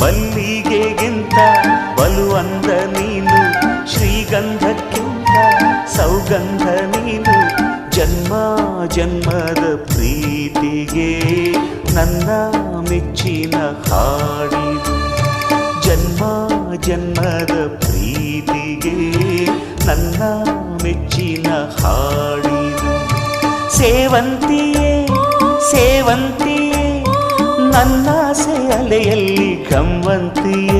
ಮಲ್ಲಿಗೆಗಿಂತ ಬಲು ಅಂದ ನೀನು, ಶ್ರೀಗಂಧಕ್ಕಿಂತ ಸೌಗಂಧ ನೀನು, ಜನ್ಮ ಜನ್ಮದ ಪ್ರೀತಿಗೆ ನನ್ನ ಮೆಚ್ಚಿನ ಹಾಡಿದು ಜನ್ಮ ಜನ್ಮದ ಪ್ರೀತಿಗೆ ನನ್ನ ಮೆಚ್ಚಿನ ಹಾಡಿದು ಸೇವಂತಿಯೇ ಸೇವಂತಿಯೇ ಹನ್ನಾಸೆ ಅಲೆಯಲ್ಲಿ ಗಮ್ಮಂತಿಯೇ